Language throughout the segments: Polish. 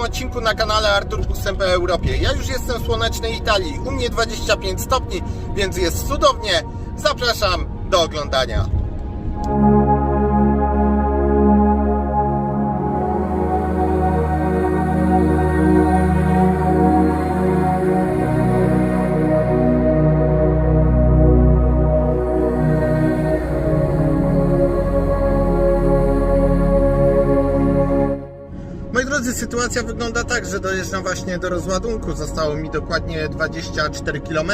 odcinku na kanale Artur po Europie. Ja już jestem w słonecznej Italii, u mnie 25 stopni, więc jest cudownie. Zapraszam do oglądania. Drodzy, sytuacja wygląda tak, że dojeżdżam właśnie do rozładunku. Zostało mi dokładnie 24 km.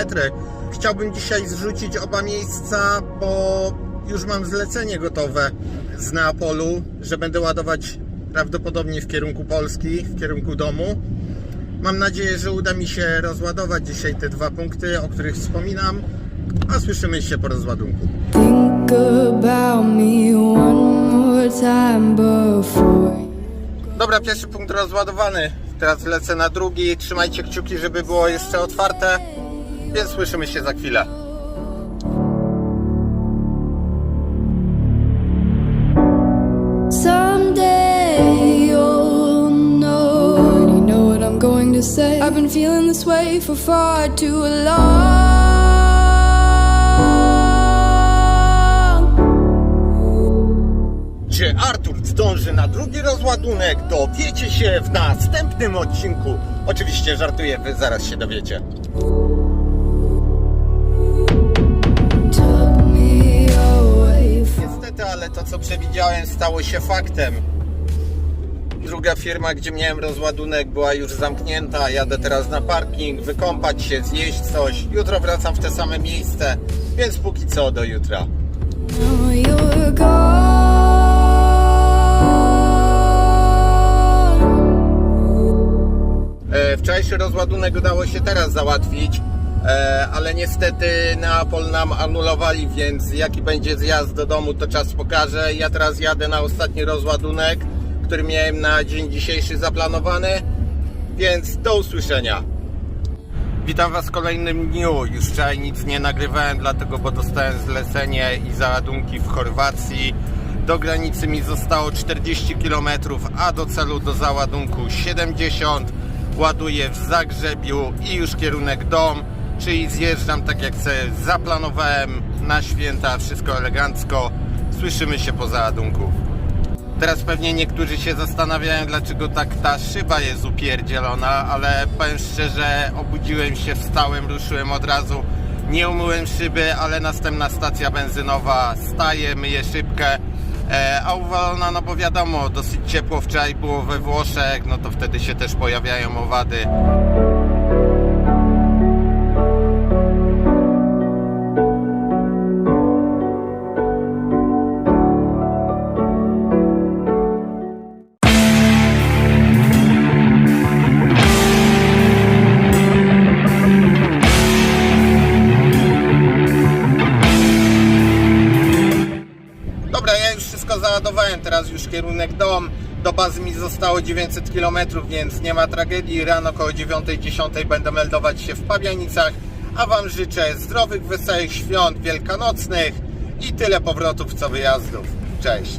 Chciałbym dzisiaj zrzucić oba miejsca, bo już mam zlecenie gotowe z Neapolu, że będę ładować prawdopodobnie w kierunku Polski, w kierunku domu. Mam nadzieję, że uda mi się rozładować dzisiaj te dwa punkty, o których wspominam, a słyszymy się po rozładunku. Dobra, pierwszy punkt rozładowany. Teraz lecę na drugi. Trzymajcie kciuki, żeby było jeszcze otwarte. Więc słyszymy się za chwilę. I've been feeling this way for far too long. Zdąży na drugi rozładunek? Dowiecie się w następnym odcinku. Oczywiście żartuję, wy zaraz się dowiecie. Niestety, ale to co przewidziałem stało się faktem. Druga firma, gdzie miałem rozładunek, była już zamknięta. Jadę teraz na parking, wykąpać się, zjeść coś. Jutro wracam w te same miejsce, więc póki co do jutra. Now Wczorajszy rozładunek udało się teraz załatwić, e, ale niestety Neapol nam anulowali, więc jaki będzie zjazd do domu, to czas pokaże. Ja teraz jadę na ostatni rozładunek, który miałem na dzień dzisiejszy zaplanowany, więc do usłyszenia. Witam Was w kolejnym dniu. Już wczoraj nic nie nagrywałem, dlatego, bo dostałem zlecenie i załadunki w Chorwacji. Do granicy mi zostało 40 km, a do celu do załadunku 70. Ładuję w Zagrzebiu i już kierunek dom, czyli zjeżdżam tak jak sobie zaplanowałem na święta, wszystko elegancko. Słyszymy się po załadunku. Teraz pewnie niektórzy się zastanawiają, dlaczego tak ta szyba jest upierdzielona, ale powiem szczerze, obudziłem się, wstałem, ruszyłem od razu. Nie umyłem szyby, ale następna stacja benzynowa staje, myję szybkę. E, a uwalona, no bo wiadomo, dosyć ciepło wczoraj było we Włoszech, no to wtedy się też pojawiają owady. Ja już wszystko załadowałem, teraz już kierunek dom. Do bazy mi zostało 900 km, więc nie ma tragedii. Rano około 9-10 będę meldować się w Pabianicach. A Wam życzę zdrowych, wesołych świąt wielkanocnych i tyle powrotów co wyjazdów. Cześć!